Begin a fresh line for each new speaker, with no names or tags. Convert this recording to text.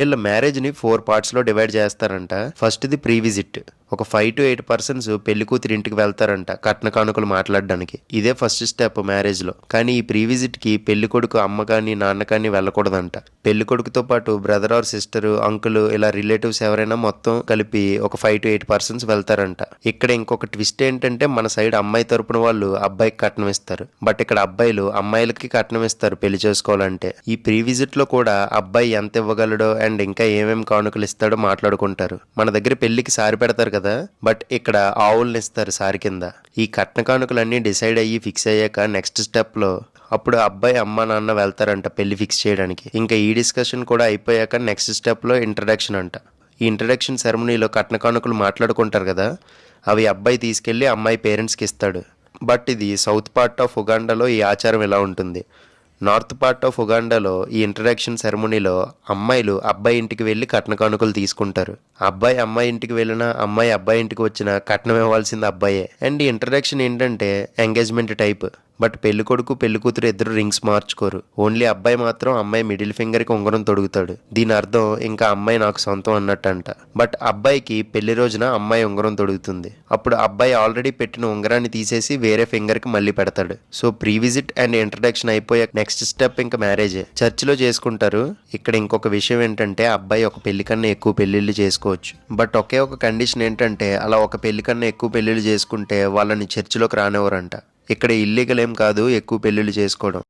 వీళ్ళ మ్యారేజ్ని ఫోర్ పార్ట్స్లో డివైడ్ చేస్తారంట. ఫస్ట్ ది ప్రీ విజిట్ ఒక ఫైవ్ టు ఎయిట్ పర్సన్స్ పెళ్ళి కూతురు ఇంటికి వెళ్తారంట కట్న కానుకలు మాట్లాడడానికి. ఇదే ఫస్ట్ స్టెప్ మ్యారేజ్లో కానీ ఈ ప్రీ విజిట్కి పెళ్ళి కొడుకు అమ్మ కానీ నాన్న కానీ వెళ్ళకూడదంట. పెళ్ళి కొడుకుతో పాటు బ్రదర్ ఆర్ సిస్టర్ అంకుల్ ఇలా రిలేటివ్స్ ఎవరైనా మొత్తం కలిపి ఒక ఫైవ్ టు ఎయిట్ పర్సన్స్ వెళ్తారంట. ఇక్కడ ఇంకొక ట్విస్ట్ ఏంటంటే మన సైడ్ అమ్మాయి తరపున వాళ్ళు అబ్బాయికి కట్నం ఇస్తారు. బట్ ఇక్కడ అబ్బాయిలు అమ్మాయిలకి కట్నం ఇస్తారు పెళ్ళి చేసుకోవాలంటే. ఈ ప్రీ విజిట్లో కూడా అబ్బాయి ఎంత ఇవ్వగలడో అండ్ ఇంకా ఏమేమి కానుకలు ఇస్తాడో మాట్లాడుకుంటారు. మన దగ్గర పెళ్ళికి సారి పెడతారు కదా. బట్ ఇక్కడ ఆవుల్ని ఇస్తారు సారి కింద. ఈ కట్న కానుకలన్నీ డిసైడ్ అయ్యి ఫిక్స్ అయ్యాక నెక్స్ట్ స్టెప్లో అప్పుడు అబ్బాయి అమ్మ నాన్న వెళ్తారంట పెళ్ళి ఫిక్స్ చేయడానికి. ఇంకా ఈ డిస్కషన్ కూడా అయిపోయాక నెక్స్ట్ స్టెప్లో ఇంట్రడక్షన్ అంట. ఈ ఇంట్రడక్షన్ సెరమనీలో కట్న కానుకలు మాట్లాడుకుంటారు కదా? అవి అబ్బాయి తీసుకెళ్ళి అమ్మాయి పేరెంట్స్కి ఇస్తాడు. బట్ ఇది సౌత్ పార్ట్ ఆఫ్ ఉగాండాలో ఈ ఆచారం ఇలా ఉంటుంది. నార్త్ పార్ట్ ఆఫ్ ఉగాండాలో ఈ ఇంట్రడక్షన్ సెరమనీలో అమ్మాయిలు అబ్బాయి ఇంటికి వెళ్ళి కట్న కానుకలు తీసుకుంటారు. అబ్బాయి అమ్మాయి ఇంటికి వెళ్ళినా అమ్మాయి అబ్బాయి ఇంటికి వచ్చినా కట్నం ఇవ్వాల్సింది అబ్బాయే. అండ్ ఈ ఇంట్రడక్షన్ ఏంటంటే ఎంగేజ్మెంట్ టైప్. బట్ పెళ్ళి కొడుకు పెళ్ళి కూతురు ఇద్దరు రింగ్స్ మార్చుకోరు. ఓన్లీ అబ్బాయి మాత్రం అమ్మాయి మిడిల్ ఫింగర్కి ఉంగరం తొడుగుతాడు. దీని అర్థం ఇంకా అమ్మాయి నాకు సొంతం అన్నట్టంట. బట్ అబ్బాయికి పెళ్ళి రోజున అమ్మాయి ఉంగరం తొడుగుతుంది. అప్పుడు అబ్బాయి ఆల్రెడీ పెట్టిన ఉంగరాన్ని తీసేసి వేరే ఫింగర్కి మళ్ళీ పెడతాడు. So pre visit and introduction అయిపోయాక నెక్స్ట్ స్టెప్ ఇంకా మ్యారేజ్ చర్చిలో చేసుకుంటారు. ఇక్కడ ఇంకొక విషయం ఏంటంటే అబ్బాయి ఒక పెళ్ళి కన్నా ఎక్కువ పెళ్ళిళ్ళు చేసుకోవచ్చు. బట్ ఒకే ఒక కండిషన్ ఏంటంటే అలా ఒక పెళ్ళి కన్నా ఎక్కువ పెళ్ళిళ్ళు చేసుకుంటే వాళ్ళని చర్చిలోకి రానివ్వరంట. ఇక్కడ ఇల్లీగల్ ఏం కాదు ఎక్కువ పెళ్ళిళ్ళు చేసుకోవడం.